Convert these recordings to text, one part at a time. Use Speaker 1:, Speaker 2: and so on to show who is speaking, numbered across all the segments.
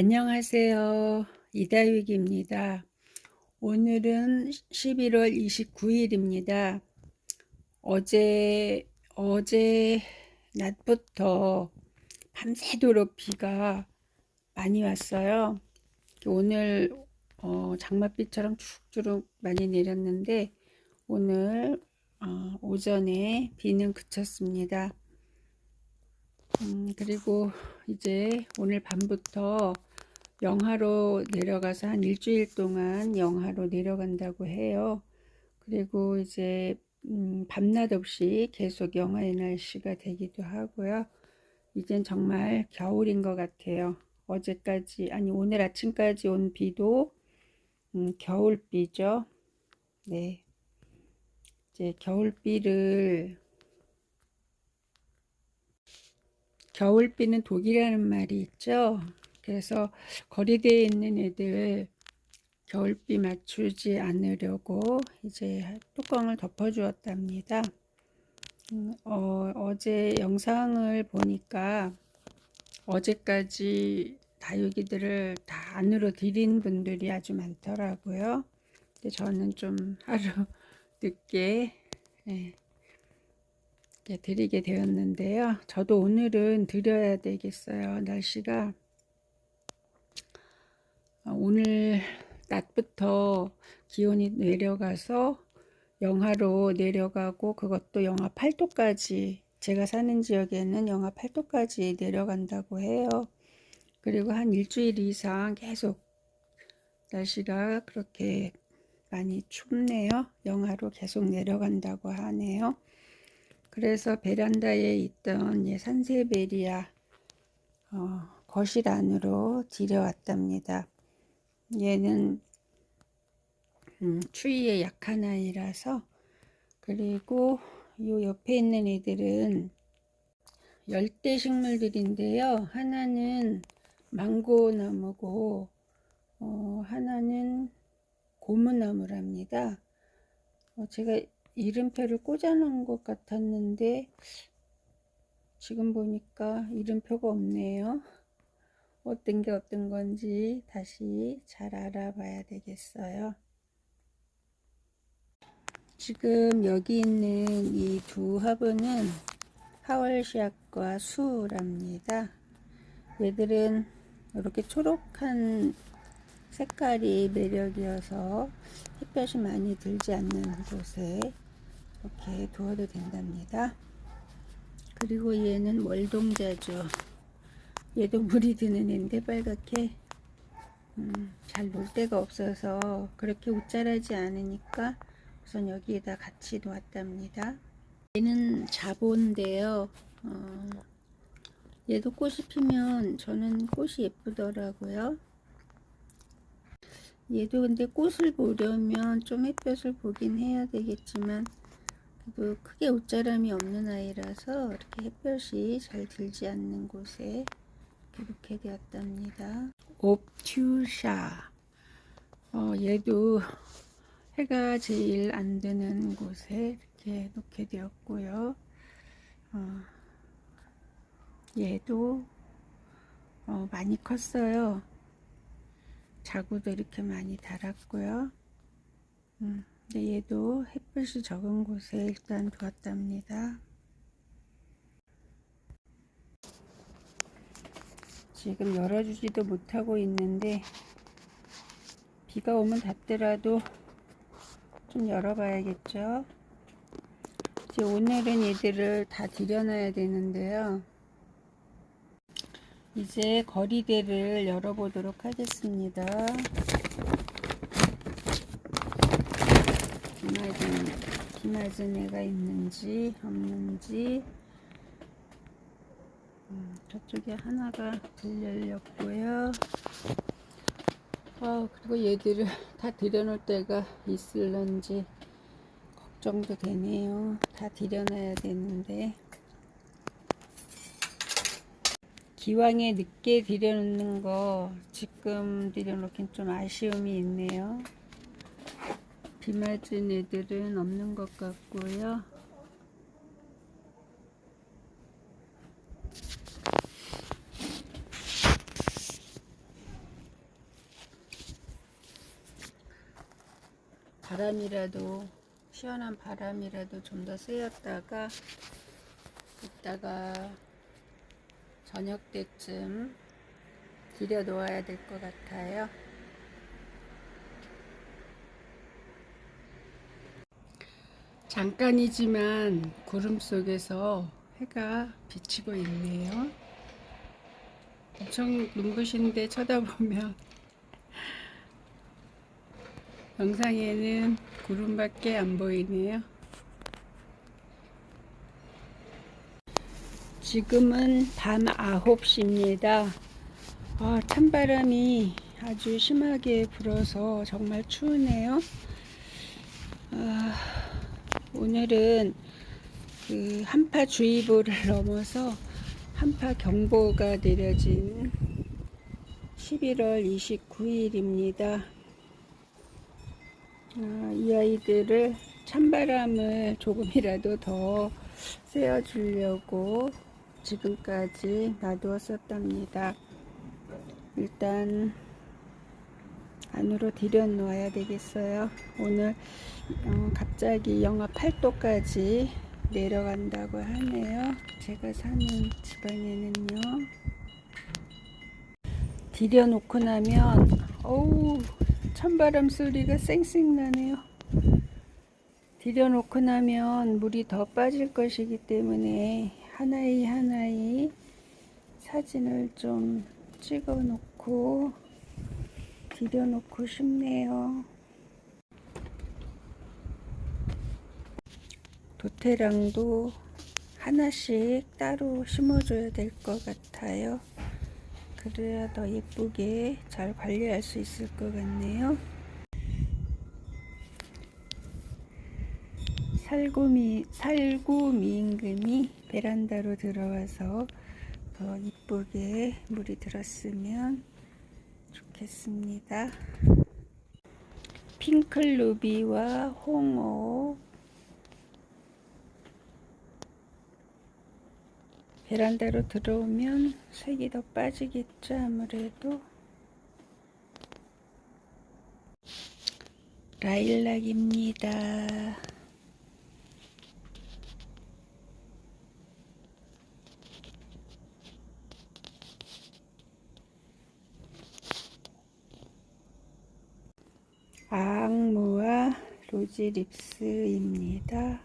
Speaker 1: 안녕하세요. 이다육입니다. 오늘은 11월 29일입니다. 어제, 어제 낮부터 밤새도록 비가 많이 왔어요. 오늘 어, 장맛비처럼 쭉쭉 많이 내렸는데 오늘 어, 오전에 비는 그쳤습니다. 음, 그리고 이제 오늘 밤부터 영하로 내려가서 한 일주일 동안 영하로 내려간다고 해요. 그리고 이제 음, 밤낮 없이 계속 영하의 날씨가 되기도 하고요. 이젠 정말 겨울인 것 같아요. 어제까지 아니 오늘 아침까지 온 비도 음, 겨울비죠. 네. 이제 겨울비를 겨울비는 독이라는 말이 있죠. 그래서 거리대에 있는 애들 겨울비 맞추지 않으려고 이제 뚜껑을 덮어 주었답니다. 음, 어, 어제 영상을 보니까 어제까지 다육이들을 다 안으로 들인 분들이 아주 많더라고요. 근데 저는 좀 하루 늦게 예, 드리게 되었는데요. 저도 오늘은 드려야 되겠어요. 날씨가 어, 오늘 낮부터 기온이 내려가서 영하로 내려가고 그것도 영하 8도까지 제가 사는 지역에는 영하 8도까지 내려간다고 해요. 그리고 한 일주일 이상 계속 날씨가 그렇게 많이 춥네요. 영하로 계속 내려간다고 하네요. 그래서 베란다에 있던 예, 산세베리아 어, 거실 안으로 들여왔답니다. 얘는 음, 추위에 약한 아이라서 그리고 요 옆에 있는 애들은 열대 식물들인데요. 하나는 망고 나무고 어, 하나는 고무나무랍니다. 어, 제가 이름표를 꽂아 놓은 것 같았는데 지금 보니까 이름표가 없네요. 어떤 게 어떤 건지 다시 잘 알아봐야 되겠어요. 지금 여기 있는 이 두 화분은 하월시약과 수랍니다. 얘들은 이렇게 초록한 색깔이 매력이어서 햇볕이 많이 들지 않는 곳에 이렇게 두어도 된답니다. 그리고 얘는 월동자죠. 얘도 물이 드는 애인데 빨갛게 음, 잘 놀 데가 없어서 그렇게 웃자라지 않으니까 우선 여기에다 같이 놓았답니다. 얘는 자본인데요. 어, 얘도 꽃이 피면 저는 꽃이 예쁘더라고요. 얘도 근데 꽃을 보려면 좀 햇볕을 보긴 해야 되겠지만 그래도 크게 옷자람이 없는 아이라서 이렇게 햇볕이 잘 들지 않는 곳에 이렇게 되었답니다. 옵튜샤 어, 얘도 해가 제일 안 드는 곳에 이렇게 놓게 되었고요. 어, 얘도 어, 많이 컸어요. 자구도 이렇게 많이 달았고요. 음, 근데 얘도 햇볕이 적은 곳에 일단 두었답니다. 지금 열어주지도 못하고 있는데 비가 오면 닫더라도 좀 열어봐야겠죠. 이제 오늘은 얘들을 다 들여놔야 되는데요. 이제 거리대를 열어보도록 하겠습니다. 비 맞은, 비 맞은 애가 있는지 없는지 음, 저쪽에 하나가 불 열렸고요. 아, 그리고 얘들을 다 들여놓을 때가 있을런지 걱정도 되네요. 다 들여놔야 되는데. 기왕에 늦게 들여놓는 거 지금 들여놓긴 좀 아쉬움이 있네요. 비 맞은 애들은 없는 것 같고요. 바람이라도 시원한 바람이라도 좀 더 쐬었다가 이따가 저녁 때쯤 들여 놓아야 될 것 같아요. 잠깐이지만 구름 속에서 해가 비치고 있네요. 엄청 눈부신데 쳐다보면 영상에는 구름밖에 안 보이네요. 지금은 밤 9시입니다. 아, 찬바람이 아주 심하게 불어서 정말 추우네요. 아, 오늘은 그 한파 주의보를 넘어서 한파 경보가 내려진 11월 29일입니다. 아, 이 아이들을 찬바람을 조금이라도 더 쐬어주려고 지금까지 놔두었었답니다. 일단 안으로 들여놓아야 되겠어요. 오늘 어, 갑자기 영하 8도까지 내려간다고 하네요. 제가 사는 지방에는요. 들여놓고 나면 어우 찬바람 소리가 쌩쌩 나네요. 들여놓고 나면 물이 더 빠질 것이기 때문에 하나의 하나의 사진을 좀 찍어 놓고 들여 놓고 싶네요. 도태랑도 하나씩 따로 심어줘야 될 것 같아요. 그래야 더 예쁘게 잘 관리할 수 있을 것 같네요. 살구미, 살구미 임금이 베란다로 들어와서 더 이쁘게 물이 들었으면 좋겠습니다. 핑클루비와 홍어 베란다로 들어오면 색이 더 빠지겠죠 아무래도. 라일락입니다. 악무와 로지 립스입니다.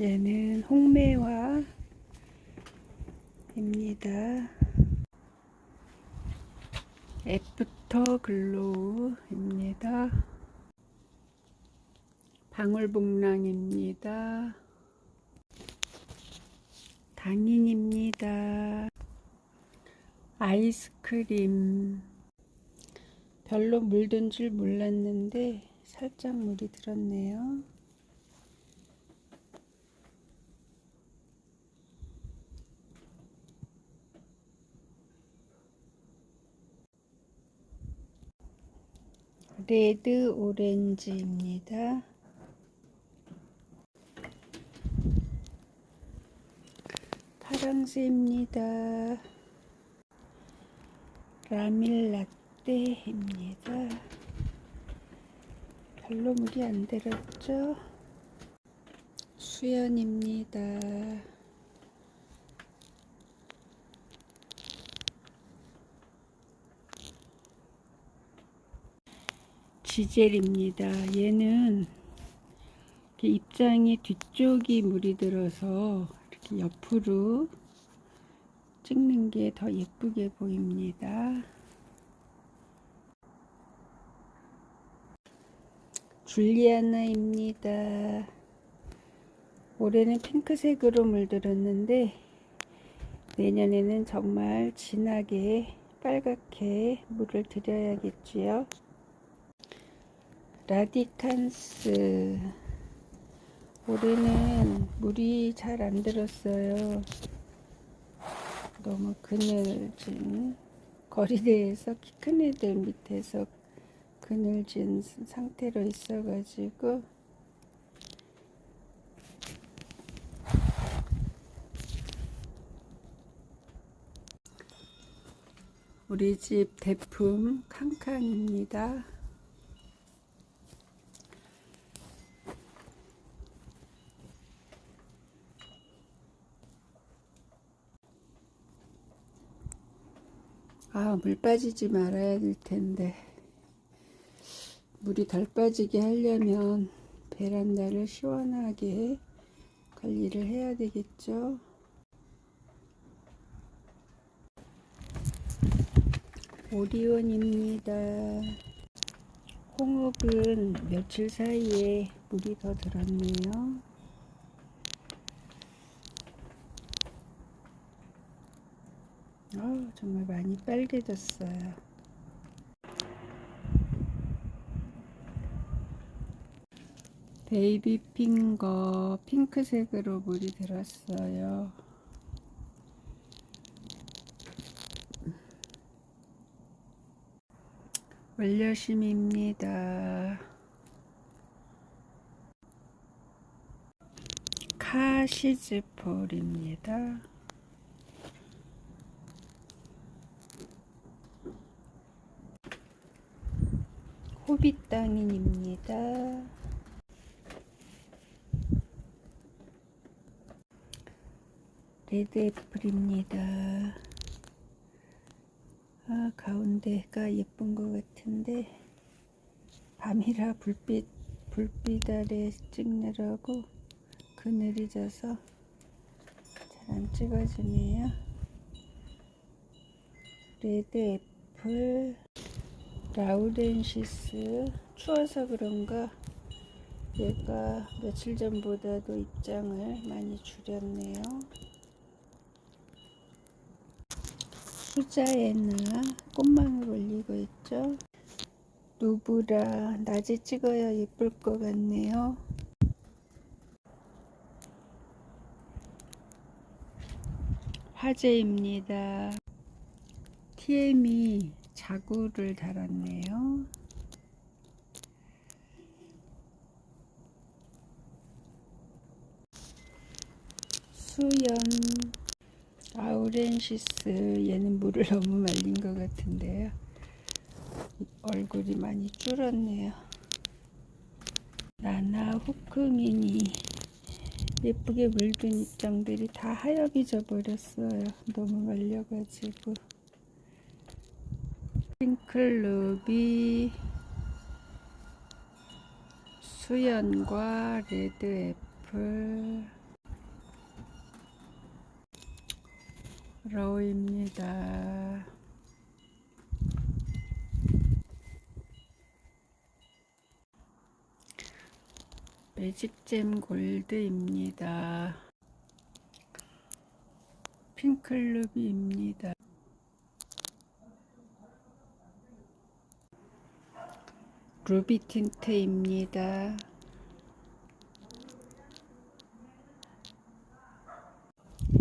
Speaker 1: 얘는 홍매화 입니다. 애프터 글로우입니다. 방울복랑입니다. 당인입니다. 아이스크림. 별로 물든 줄 몰랐는데 살짝 물이 들었네요. 레드 오렌지입니다. 파랑새입니다. 라밀라떼입니다. 별로 물이 안 들었죠? 수연입니다. 지젤입니다. 얘는 입장이 뒤쪽이 물이 들어서 이렇게 옆으로 찍는 게 더 예쁘게 보입니다. 줄리아나입니다. 올해는 핑크색으로 물들었는데 내년에는 정말 진하게 빨갛게 물을 들여야겠지요. 라디칸스 올해는 물이 잘 안 들었어요. 너무 그늘진 거리대에서 키 큰 애들 밑에서 그늘진 상태로 있어 가지고 우리 집 대품 칸칸입니다. 아, 물 빠지지 말아야 될 텐데. 물이 덜 빠지게 하려면 베란다를 시원하게 관리를 해야 되겠죠. 오리온입니다. 홍옥은 며칠 사이에 물이 더 들었네요. 아, 정말 많이 빨개졌어요. 베이비 핑거 핑크색으로 물이 들었어요. 원료심입니다. 카시즈폴입니다. 호빗 땅인입니다. 레드 애플입니다. 아, 가운데가 예쁜 것 같은데 밤이라 불빛 불빛 아래 찍느라고 그늘이 져서 잘 안 찍어지네요. 레드 애플 라우렌시스 추워서 그런가 얘가 며칠 전보다도 입장을 많이 줄였네요. 수자에나 꽃망울 올리고 있죠. 누브라 낮에 찍어야 예쁠 것 같네요. 화제입니다. TM이 자구를 달았네요. 수연 아우렌시스 얘는 물을 너무 말린 것 같은데요. 얼굴이 많이 줄었네요. 나나 후크민이 예쁘게 물든 입장들이 다 하얘져 버렸어요. 너무 말려가지고. 핑클루비 수연과 레드 애플 로우입니다. 매직잼 골드입니다. 핑클루비입니다. 루비 틴트입니다.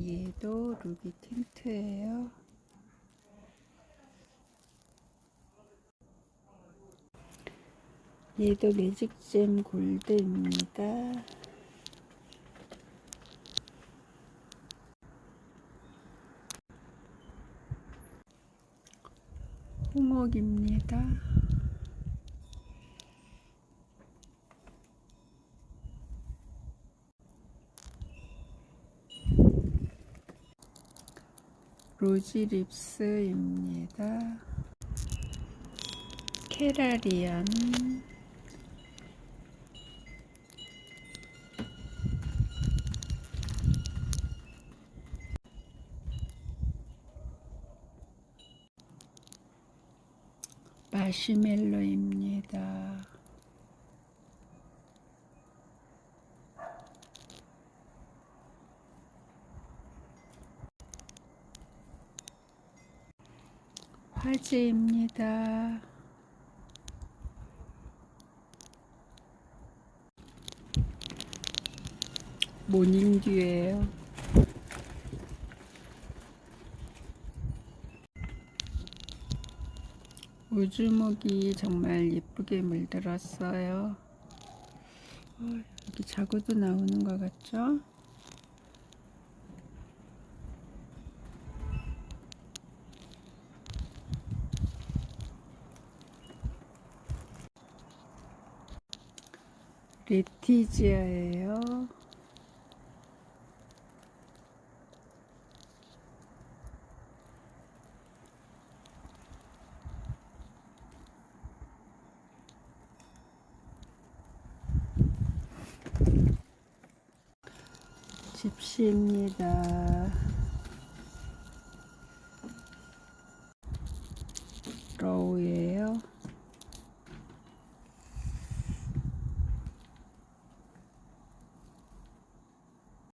Speaker 1: 얘도 루비 틴트예요. 얘도 매직잼 골드입니다. 홍옥입니다. 로지 립스입니다. 케라리안 마시멜로입니다. 화제입니다. 모닝듀예요. 우주목이 정말 예쁘게 물들었어요. 어, 여기 자구도 나오는 것 같죠? 리티지아예요. 집시입니다.